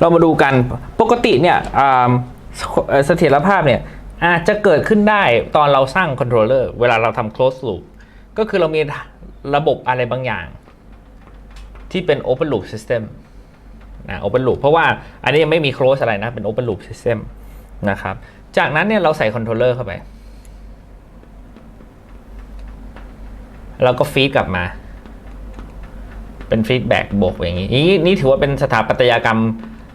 เรามาดูกันปกติเนี่ยเสถียรภาพเนี่ยอาจจะเกิดขึ้นได้ตอนเราสร้างคอนโทรลเลอร์เวลาเราทำ close loop ก็คือเรามีระบบอะไรบางอย่าง ที่เป็น open loop system นะ open loop เพราะว่าอันนี้ยังไม่มี close อะไรนะ เป็น open loop system นะครับ จากนั้นเนี่ยเราใส่คอนโทรลเลอร์เข้าไป แล้วก็ฟีดกลับมา เป็นฟีดแบ็กบวกอย่างนี้ นี่นี่ถือว่าเป็นสถาปัตยกรรม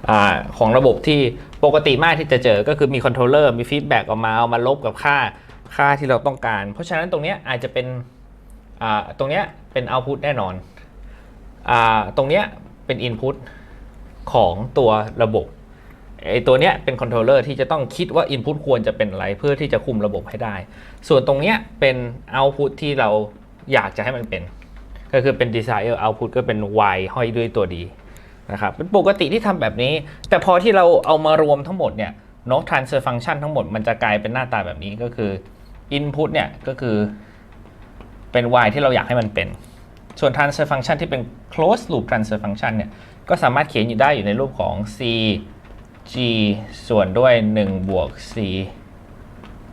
อของระบบที่ปกติมากที่จะเจอ ก็คือมีคอนโทรลเลอร์มีฟีดแบ็กออกมาเอามาลบกับค่าค่าที่เราต้องการ เพราะฉะนั้นตรงนี้อาจจะเป็นตรงนี้เป็นเอาพุตแน่นอนอตรงนี้เป็นอินพุตของตัวระบบไอตัวเนี้ยเป็นคอนโทรลเลอร์ที่จะต้องคิดว่าอินพุตควรจะเป็นอะไรเพื่อที่จะคุมระบบให้ได้ ส่วนตรงเนี้ยเป็นเอาพุตที่เราอยากจะให้มันเป็น ก็คือเป็น desire output ก็เป็น y ห้อยด้วยตัวดี นะครับเป็นปกติที่ทำแบบนี้ แต่พอที่เราเอามารวมทั้งหมดเนี่ยเนาะ transfer function ทั้งหมดมันจะกลายเป็นหน้าตาแบบนี้ก็คือ input เนี่ยก็คือเป็น y ที่เราอยากให้มันเป็น ส่วน transfer function ที่เป็น closed loop transfer function เนี่ยก็สามารถเขียนอยู่ได้อยู่ในรูปของ c g ส่วนด้วย 1 บวก c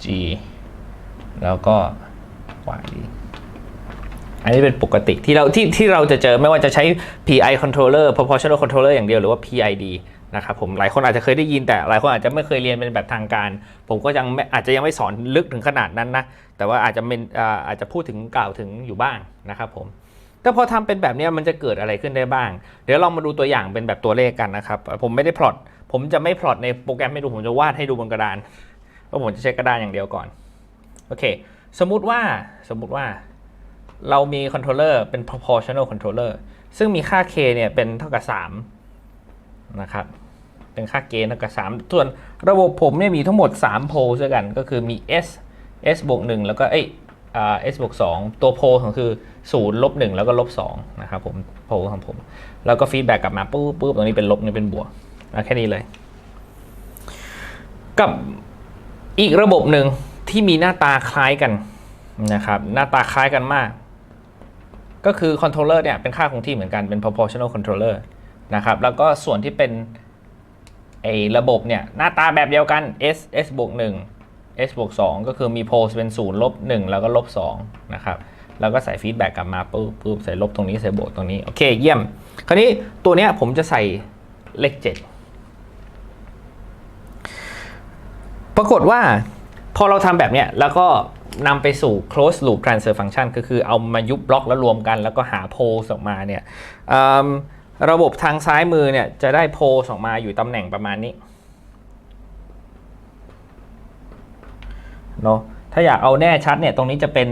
g แล้วก็ y อันนี้เป็นปกติที่เราที่ที่เราจะเจอไม่ว่าจะใช้ PI controller proportional controller อย่างเดียวหรือว่า PID นะครับผมหลายคนอาจจะเคยได้ยินแต่หลายคนอาจจะไม่เคยเรียนเป็นแบบทางการ ผมก็ยังอาจจะยังไม่สอนลึกถึงขนาดนั้นนะ แต่ว่าอาจจะเป็นอาจจะพูดถึงกล่าวถึงอยู่บ้างนะครับผมแต่พอทำเป็นแบบนี้มันจะเกิดอะไรขึ้นได้บ้าง เดี๋ยวเรามาดูตัวอย่างเป็นแบบตัวเลขกันนะครับ ผมไม่ได้พลอตผมจะไม่พลอตในโปรแกรมให้ดูผมจะวาดให้ดูบนกระดานเพราะผมจะใช้กระดานอย่างเดียวก่อนโอเค สมมุติว่าสมมุติว่า เรามีคอนโทรลเลอร์เป็น proportional controller ซึ่งมีค่า k เนี่ยเป็นเท่ากับ 3 นะครับ เป็นค่า k เท่ากับ 3 ส่วนระบบผมเนี่ยมีทั้งหมด 3 โพลด้วยกัน ก็คือมี s s บวก 1 แล้วก็เอ้ยอ่า s บวก 2 ตัวโพลของคือ 0 ลบ 1 แล้วก็ลบ 2 นะครับผมโพลของผม แล้วก็ฟีดแบ็กกลับมาปุ๊บปุ๊บตรงนี้เป็นลบนี่เป็นบวกแค่นี้เลย กับอีกระบบหนึ่งที่มีหน้าตาคล้ายกันนะครับ หน้าตาคล้ายกันมาก ก็คือคอนโทรลเลอร์เนี่ยเป็นค่าคงที่เหมือนกันเป็น proportional controller นะครับแล้วก็ส่วนที่เป็นไอ้ระบบเนี่ยหน้าตาแบบเดียวกัน s s บวก1 s บวก2ก็คือมีโพลเป็น 0 ลบ 1 แล้วก็ลบ2นะครับแล้วก็ใส่ฟีดแบ็กกลับมาปุ๊บปุ๊บใส่ลบตรงนี้ใส่บวกตรงนี้ โอเคเยี่ยม คราวนี้ตัวเนี้ยผมจะใส่เลข 7 ปรากฏว่าพอเราทำแบบเนี้ยแล้วก็ นำไปสู่ close loop transfer function ก็คือเอามายุบบล็อกแล้วรวมกัน แล้วก็หาโพลออกมาเนี่ยระบบทางซ้ายมือเนี่ยจะได้โพลออกมาอยู่ตำแหน่งประมาณนี้เนาะถ้าอยากเอาแน่ชัดเนี่ยตรงนี้จะเป็น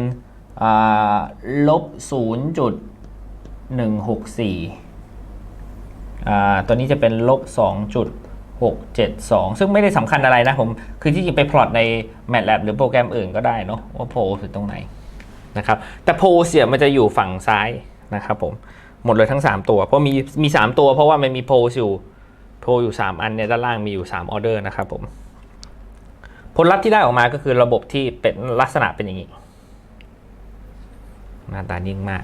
ลบ 0.164อ่าตัวนี้จะเป็นลบ 6 7 2 ซึ่งไม่ได้สำคัญอะไรนะผม คือที่จริงไปพลอตใน MATLAB หรือโปรแกรมอื่นก็ได้เนาะว่าโพลคือตรงไหนนะครับแต่โพลเสียมันจะอยู่ฝั่งซ้ายนะครับผมหมดเลยทั้ง 3 ตัว เพราะมีมี 3 ตัวเพราะว่ามันมีโพลอยู่โพลอยู่ 3 อันเนี่ยด้านล่างมีอยู่3ออเดอร์นะครับผมผลลัพธ์ที่ได้ออกมาก็คือระบบที่เป็นลักษณะเป็นอย่างนี้หน้าตานิ่งมาก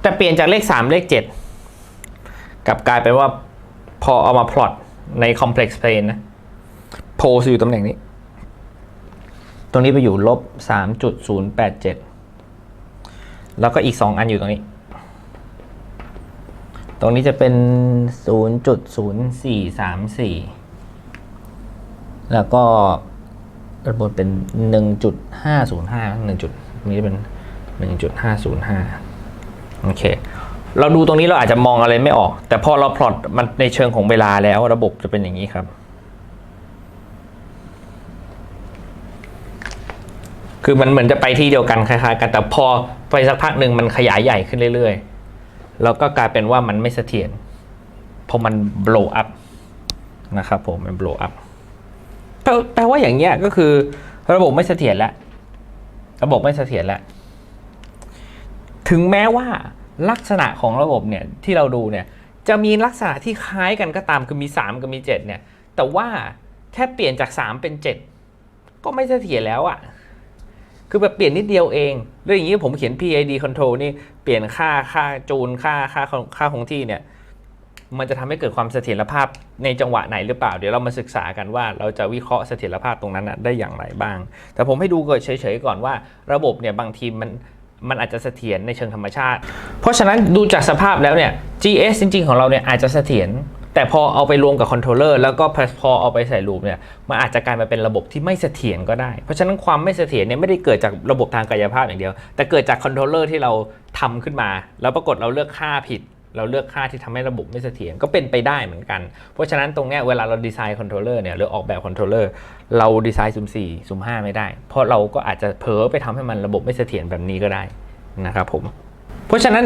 แต่เปลี่ยนจากเลข 3 เลข 7 กลับกลายเป็นว่า พอเอามาพลอตใน complex plane นะ โพลอยู่ตำแหน่งนี้ ตรงนี้ไปอยู่ลบ 3.087 แล้วก็อีก 2 อันอยู่ตรงนี้ ตรงนี้จะเป็น 0.0434 แล้วก็ด้านบนเป็น 1.505 1จุดนี้จะเป็น 1.505 โอเค เราดูตรงนี้เราอาจจะมองอะไรไม่ออก แต่พอเราพลอตมันในเชิงของเวลาแล้วระบบจะเป็นอย่างนี้ครับ คือมันเหมือนจะไปที่เดียวกันคล้ายๆกัน แต่พอไปสักพักหนึ่งมันขยายใหญ่ขึ้นเรื่อยๆ แล้วก็กลายเป็นว่ามันไม่เสถียรเพราะมัน blow up นะครับผมมัน blow up แปลแปลว่าอย่างเงี้ยก็คือ ระบบไม่เสถียรแล้วระบบไม่เสถียรแล้วถึงแม้ว่า ลักษณะของระบบเนี่ยที่เราดูเนี่ยจะมีลักษณะที่คล้ายกันก็ตามคือมี 3 กับมี 7 เนี่ย แต่ว่าแค่เปลี่ยนจาก 3 เป็น 7 ก็ไม่เสถียรแล้วอะ่ะคือแบบเปลี่ยนนิดเดียวเองแล้วอย่างนี้ผมเขียน PID control นี่เปลี่ยนค่าค่าจูนค่าค่าค่าคงที่เนี่ยมันจะทำให้เกิดความเสถียรภาพในจังหวะไหนหรือเปล่า เดี๋ยวเรามาศึกษากันว่าเราจะวิเคราะห์เสถียรภาพตรงนั้นนะได้อย่างไรบ้าง แต่ผมให้ดูก่อนเฉยๆก่อนว่า ระบบเนี่ยบางทีมัน มันอาจจะเสถียรในเชิงธรรมชาติ เพราะฉะนั้นดูจากสภาพแล้วเนี่ย GS จริง ๆ ของเราเนี่ยอาจจะเสถียรแต่พอเอาไปรวมกับคอนโทรลเลอร์แล้วก็พอเอาไปใส่ลูปเนี่ยมันอาจจะกลายมาเป็นระบบที่ไม่เสถียรก็ได้ เพราะฉะนั้นความไม่เสถียรเนี่ยไม่ได้เกิดจากระบบทางกายภาพอย่างเดียว แต่เกิดจากคอนโทรลเลอร์ที่เราทำขึ้นมา แล้วปรากฏเราเลือกค่าผิด เราเลือกค่าที่ทำให้ระบบไม่เสถียรก็เป็นไปได้เหมือนกัน เพราะฉะนั้นตรงเนี้ยเวลาเราดีไซน์คอนโทรลเลอร์เนี่ยหรือออกแบบคอนโทรลเลอร์เราดีไซน์ซุ่มสี่ซุ่มห้าไม่ได้ เพราะเราก็อาจจะเผลอไปทำให้มันระบบไม่เสถียรแบบนี้ก็ได้นะครับผม เพราะฉะนั้น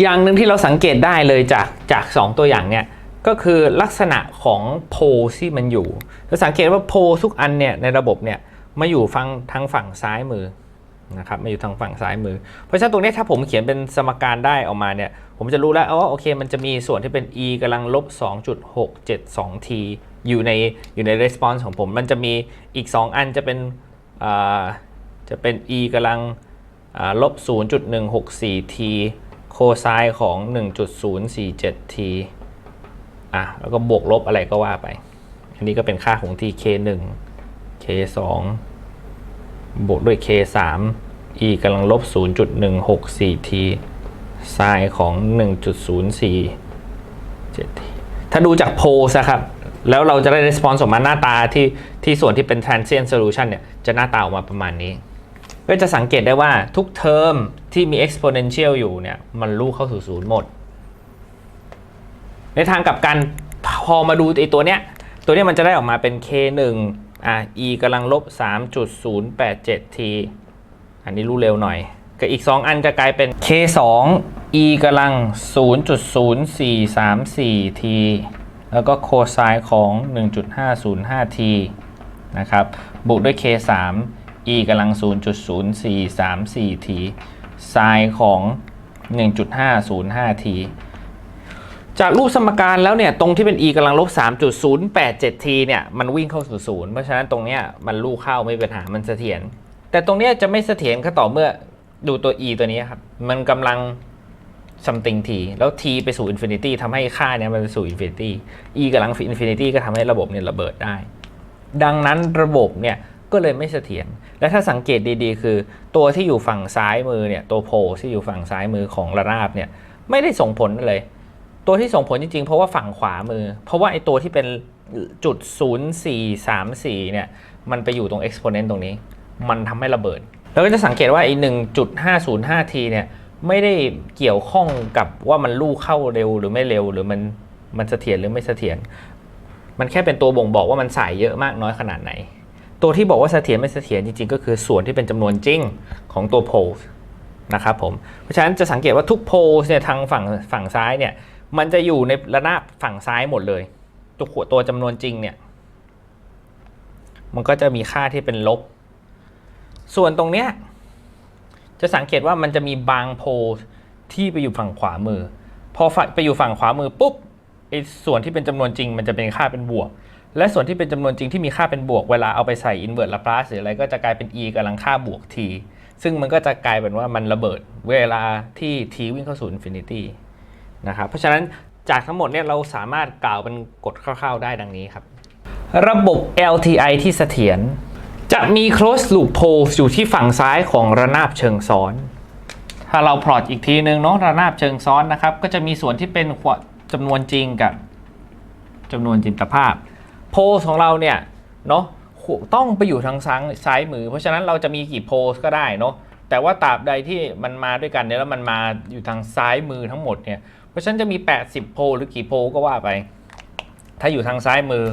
อย่างหนึ่งที่เราสังเกตได้เลยจากจาก 2 ตัวอย่างเนี่ยก็คือลักษณะของโพลที่มันอยู่เราสังเกตว่าโพลทุกอันเนี่ยในระบบเนี่ยมาอยู่ฝั่งทางฝั่งซ้ายมือ นะครับมาอยู่ทางฝั่งซ้ายมือ เพราะฉะนั้นตรงนี้ถ้าผมเขียนเป็นสมการได้ออกมาเนี่ย ผมจะรู้แล้วอ๋อโอเค มันจะมีส่วนที่เป็น e กำลังลบ 2.672 t อยู่ในอยู่ใน response ของผม มันจะมีอีก 2 อันจะเป็นจะเป็น e กำลังลบ 0.164 t โคไซน์ของ 1.047 t อะแล้วก็บวกลบอะไรก็ว่าไป อันนี้ก็เป็นค่าของ t k 1 k 2 บวกด้วย k 3 e กำลังลบ 0.164 t ไซน์ของ 1.047 t ถ้าดูจากโพลนะครับ แล้วเราจะได้ response ออกมาหน้าตาที่ที่ส่วนที่เป็น transient solution เนี่ย จะหน้าตาออกมาประมาณนี้ ก็จะสังเกตได้ว่าทุกเทอมที่มี exponential อยู่เนี่ย มันลูกเข้าสู่ศูนย์หมด ในทางกลับกันพอมาดูไอตัวเนี้ย ตัวเนี้ยมันจะได้ออกมาเป็น k 1 อะ e กำลังลบ 3.087 t อันนี้รู้เร็วหน่อยกับอีก 2 อันจะกลายเป็น k 2 e กำลัง 0.0434 t แล้วก็โคไซน์ของ 1.505 t นะครับ บวกด้วย k 3 e กำลัง 0.0434 t ไซน์ของ 1.505 t จากรูปสมการแล้วเนี่ยตรงที่เป็น e กำลังลบ3.087 t เนี่ยมันวิ่งเข้าสู่ศูนย์เพราะฉะนั้นตรงเนี้ยมันลูกเข้าไม่เป็นปัญหามันเสถียรแต่ตรงเนี้ยจะไม่เสถียรก็ต่อเมื่อดูตัว e ตัวนี้ครับ มันกำลัง something t แล้ว t ไปสู่ infinity ทำให้ค่าเนี้ยมันไปสู่ infinity e กำลัง infinity ก็ทำให้ระบบเนี่ยระเบิดได้ ดังนั้นระบบเนี่ยก็เลยไม่เสถียร และถ้าสังเกตดีๆ คือตัวที่อยู่ฝั่งซ้ายมือเนี่ยตัวโพลที่อยู่ฝั่งซ้ายมือของระนาบเนี่ยไม่ได้ส่งผลเลย ตัวที่ส่งผลจริงๆ เพราะว่าฝั่งขวามือ เพราะว่าไอ้ตัวที่เป็นจุด 0434 เนี่ย มันไปอยู่ตรง exponent ตรงนี้ มันทำให้ระเบิด แล้วก็จะสังเกตว่าไอ้1.505 t เนี่ย ไม่ได้เกี่ยวข้องกับว่ามันลู่เข้าเร็วหรือไม่เร็วหรือมันมันเสถียรหรือไม่เสถียร มันแค่เป็นตัวบ่งบอกว่ามันสายเยอะมากน้อยขนาดไหน ตัวที่บอกว่าเสถียรไม่เสถียรจริงๆ ก็คือส่วนที่เป็นจำนวนจริงของตัวโพลนะครับผม เพราะฉะนั้นจะสังเกตว่าทุกโพลเนี่ยทางฝั่งฝั่งซ้ายเนี่ย มันจะอยู่ในระนาบฝั่งซ้ายหมดเลย ตัวขวตัวจำนวนจริงเนี่ย มันก็จะมีค่าที่เป็นลบ ส่วนตรงเนี้ยจะสังเกตว่ามันจะมีบางโพลที่ไปอยู่ฝั่งขวามือ พอไปอยู่ฝั่งขวามือปุ๊บไอ้ส่วนที่เป็นจำนวนจริง มันจะเป็นค่าเป็นบวก และส่วนที่เป็นจำนวนจริงที่มีค่าเป็นบวกเวลาเอาไปใส่ inverse Laplace หรืออะไรก็จะกลายเป็น e กำลังค่าบวก t ซึ่งมันก็จะกลายเป็นว่ามันระเบิดเวลาที่ t วิ่งเข้าสู่ infinity นะครับเพราะฉะนั้นจากทั้งหมดเนี่ยเราสามารถกล่าวเป็นกฎคร่าวๆได้ดังนี้ครับ ระบบ LTI ที่เสถียรจะมี close loop pole อยู่ที่ฝั่งซ้ายของระนาบเชิงซ้อน ถ้าเราพลอตอีกทีนึงเนาะระนาบเชิงซ้อนนะครับ ก็จะมีส่วนที่เป็นจำนวนจริงกับจำนวนจินตภาพ โพลของเราเนี่ยเนาะต้องไปอยู่ทางซ้ายซ้ายมือ เพราะฉะนั้นเราจะมีกี่โพลก็ได้เนาะ แต่ว่าตราบใดที่มันมาด้วยกันเนี่ยแล้วมันมาอยู่ทางซ้ายมือทั้งหมดเนี่ย เพราะฉะนั้นจะมี 80 โพลหรือกี่โพลก็ว่าไป ถ้าอยู่ทางซ้ายมือ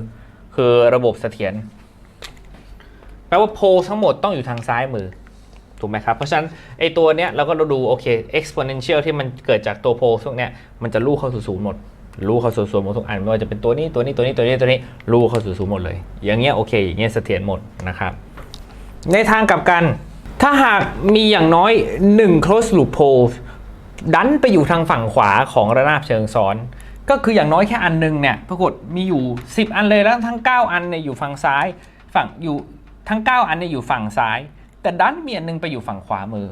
คือระบบเสถียรแปลว่าโพลทั้งหมดต้องอยู่ทางซ้ายมือถูกไหมครับ เพราะฉะนั้นไอตัวเนี้ยเราก็ดูโอเค exponential ที่มันเกิดจากตัวโพลพวกเนี้ยมันจะลู่เข้าสู่ศูนย์หมดลู่เข้าสู่ศูนย์หมดทุกอันไม่ว่าจะเป็นตัวนี้ตัวนี้ตัวนี้ตัวนี้ตัวนี้ลู่เข้าสู่ศูนย์หมดเลย อย่างเงี้ยโอเคอย่างเงี้ยเสถียรหมดนะครับ ในทางกลับกัน ถ้าหากมีอย่างน้อย 1 close loop pole ดันไปอยู่ทางฝั่งขวาของระนาบเชิงซ้อน ก็คืออย่างน้อยแค่อันหนึงเนี่ยปรากฏมีอยู่ 10 อันเลยแล้วทั้ง 9 อันเนี่ยอยู่ฝั่งซ้าย ฝั่งอยู่ทั้ง 9 อันเนี่ยอยู่ฝั่งซ้าย แต่ดันมีอันหนึงไปอยู่ฝั่งขวามือ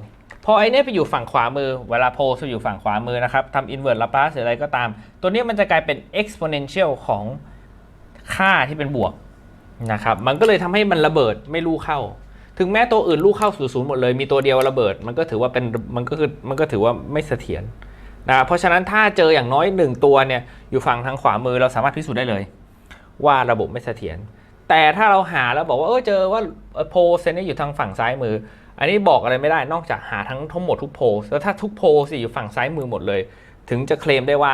พอไอ้เนี่ยไปอยู่ฝั่งขวามือ เวลาโพลจะอยู่ฝั่งขวามือนะครับทำ invert Laplace หรืออะไรก็ตาม ตัวเนี้ยมันจะกลายเป็น exponential ของค่าที่เป็นบวกนะครับมันก็เลยทำให้มันระเบิดไม่ลู่เข้า ถึงแม้ตัวอื่นลู่เข้าสู่ศูนย์หมดเลยมีตัวเดียวระเบิด มันก็ถือว่าเป็นมันก็คือมันก็ถือว่าไม่เสถียรนะเพราะฉะนั้นถ้าเจออย่างน้อยหนึ่งตัวเนี่ยอยู่ฝั่งทางขวามือเราสามารถพิสูจน์ได้เลย ว่าระบบไม่เสถียรแต่ถ้าเราหาแล้วบอกว่าเออเจอว่าโพลเซนนี่อยู่ทางฝั่งซ้ายมือ อันนี้บอกอะไรไม่ได้นอกจากหาทั้งทั้งหมดทุกโพลแล้วถ้าทุกโพลสิอยู่ฝั่งซ้ายมือหมดเลย ถึงจะเคลมได้ว่า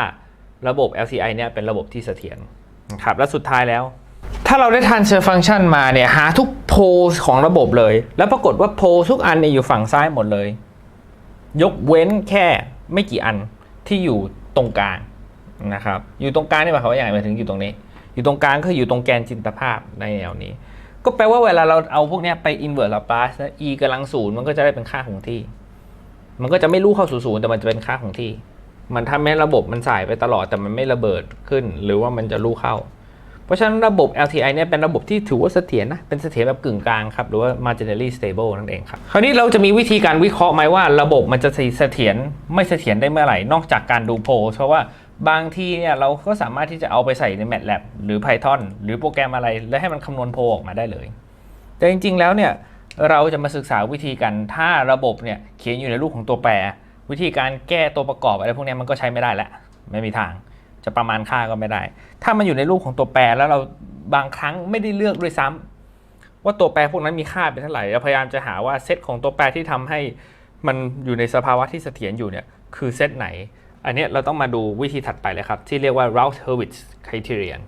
ระบบ LCI เนี่ยเป็นระบบที่เสถียรนะครับและสุดท้ายแล้ว ถ้าเราได้ transfer function มาเนี่ยหาทุกโพลของระบบเลย แล้วปรากฏว่าโพลทุกอันเนี่ยอยู่ฝั่งซ้ายหมดเลย ยกเว้นแค่ไม่กี่อันที่อยู่ตรงกลางนะครับอยู่ตรงกลางนี่หมายความว่าอย่างไรหมายถึงอยู่ตรงนี้ อยู่ตรงกลางก็คืออยู่ตรงแกนจินตภาพในแนวนี้ ก็แปลว่าเวลาเราเอาพวกเนี้ยไป invert Laplace นะ e กำลังศูนย์มันก็จะได้เป็นค่าคงที่ มันก็จะไม่ลู่เข้าสู่ศูนย์แต่มันจะเป็นค่าคงที่ มันทำให้ระบบมันสายไปตลอดแต่มันไม่ระเบิดขึ้น หรือว่ามันจะลู่เข้า เพราะฉะนั้นระบบ LTI เนี่ยเป็นระบบที่ถือว่าเสถียรนะ เป็นเสถียรแบบกึ่งกลางครับ หรือว่า marginally stable นั่นเองครับ คราวนี้เราจะมีวิธีการวิเคราะห์ไหมว่าระบบมันจะเสถียรไม่เสถียรได้เมื่อไหร่ นอกจากการดูโพลเพราะว่าบางทีเนี่ยเราก็สามารถที่จะเอาไปใส่ใน MATLAB หรือ Python หรือโปรแกรมอะไร แล้วให้มันคำนวณโพลออกมาได้เลย แต่จริง ๆ แล้วเนี่ยเราจะมาศึกษาวิธีกัน ถ้าระบบเนี่ยเขียนอยู่ในรูปของตัวแปร วิธีการแก้ตัวประกอบอะไรพวกนี้มันก็ใช้ไม่ได้แล้วไม่มีทาง จะประมาณค่าก็ไม่ได้ ถ้ามันอยู่ในรูปของตัวแปรแล้วเราบางครั้งไม่ได้เลือกด้วยซ้ำว่าตัวแปรพวกนั้นมีค่าเป็นเท่าไหร่เราพยายามจะหาว่าเซตของตัวแปรที่ทำให้มันอยู่ในสภาวะที่เสถียรอยู่เนี่ยคือเซตไหน อันนี้เราต้องมาดูวิธีถัดไปเลยครับ ที่เรียกว่า Route Hurwitz criterion